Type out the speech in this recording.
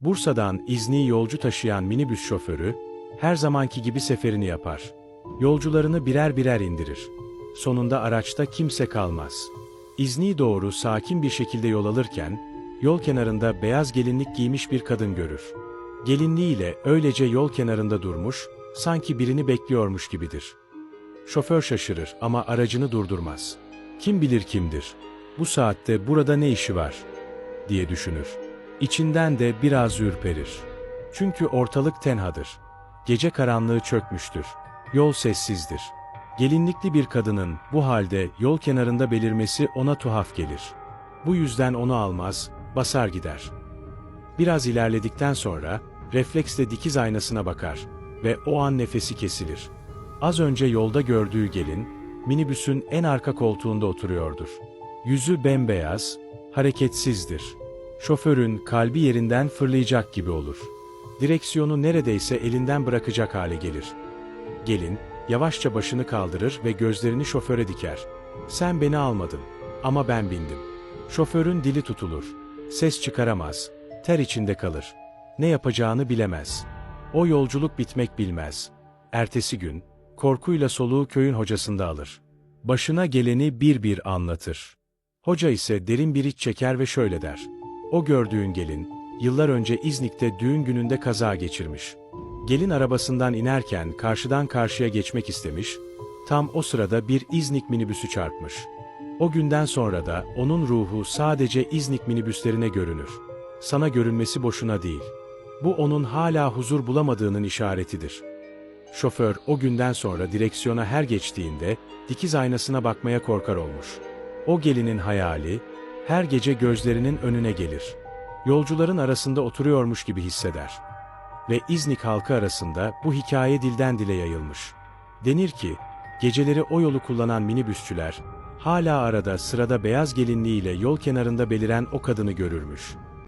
Bursa'dan İzni yolcu taşıyan minibüs şoförü, her zamanki gibi seferini yapar. Yolcularını birer birer indirir. Sonunda araçta kimse kalmaz. İzni doğru sakin bir şekilde yol alırken, yol kenarında beyaz gelinlik giymiş bir kadın görür. Gelinliğiyle öylece yol kenarında durmuş, sanki birini bekliyormuş gibidir. Şoför şaşırır ama aracını durdurmaz. Kim bilir kimdir? Bu saatte burada ne işi var? diye düşünür. İçinden de biraz ürperir. Çünkü ortalık tenhadır. Gece karanlığı çökmüştür. Yol sessizdir. Gelinlikli bir kadının bu halde yol kenarında belirmesi ona tuhaf gelir. Bu yüzden onu almaz, basar gider. Biraz ilerledikten sonra refleksle dikiz aynasına bakar ve o an nefesi kesilir. Az önce yolda gördüğü gelin, minibüsün en arka koltuğunda oturuyordur. Yüzü bembeyaz, hareketsizdir. Şoförün kalbi yerinden fırlayacak gibi olur. Direksiyonu neredeyse elinden bırakacak hale gelir. Gelin, yavaşça başını kaldırır ve gözlerini şoföre diker. Sen beni almadın ama ben bindim. Şoförün dili tutulur. Ses çıkaramaz. Ter içinde kalır. Ne yapacağını bilemez. O yolculuk bitmek bilmez. Ertesi gün, korkuyla soluğu köyün hocasında alır. Başına geleni bir bir anlatır. Hoca ise derin bir iç çeker ve şöyle der. O gördüğün gelin, yıllar önce İznik'te düğün gününde kaza geçirmiş. Gelin arabasından inerken karşıdan karşıya geçmek istemiş, tam o sırada bir İznik minibüsü çarpmış. O günden sonra da onun ruhu sadece İznik minibüslerine görünür. Sana görünmesi boşuna değil. Bu onun hala huzur bulamadığının işaretidir. Şoför o günden sonra direksiyona her geçtiğinde dikiz aynasına bakmaya korkar olmuş. O gelinin hayali her gece gözlerinin önüne gelir. Yolcuların arasında oturuyormuş gibi hisseder. Ve İznik halkı arasında bu hikaye dilden dile yayılmış. Denir ki, geceleri o yolu kullanan minibüsçüler, hala arada sırada beyaz gelinliğiyle yol kenarında beliren o kadını görürmüş.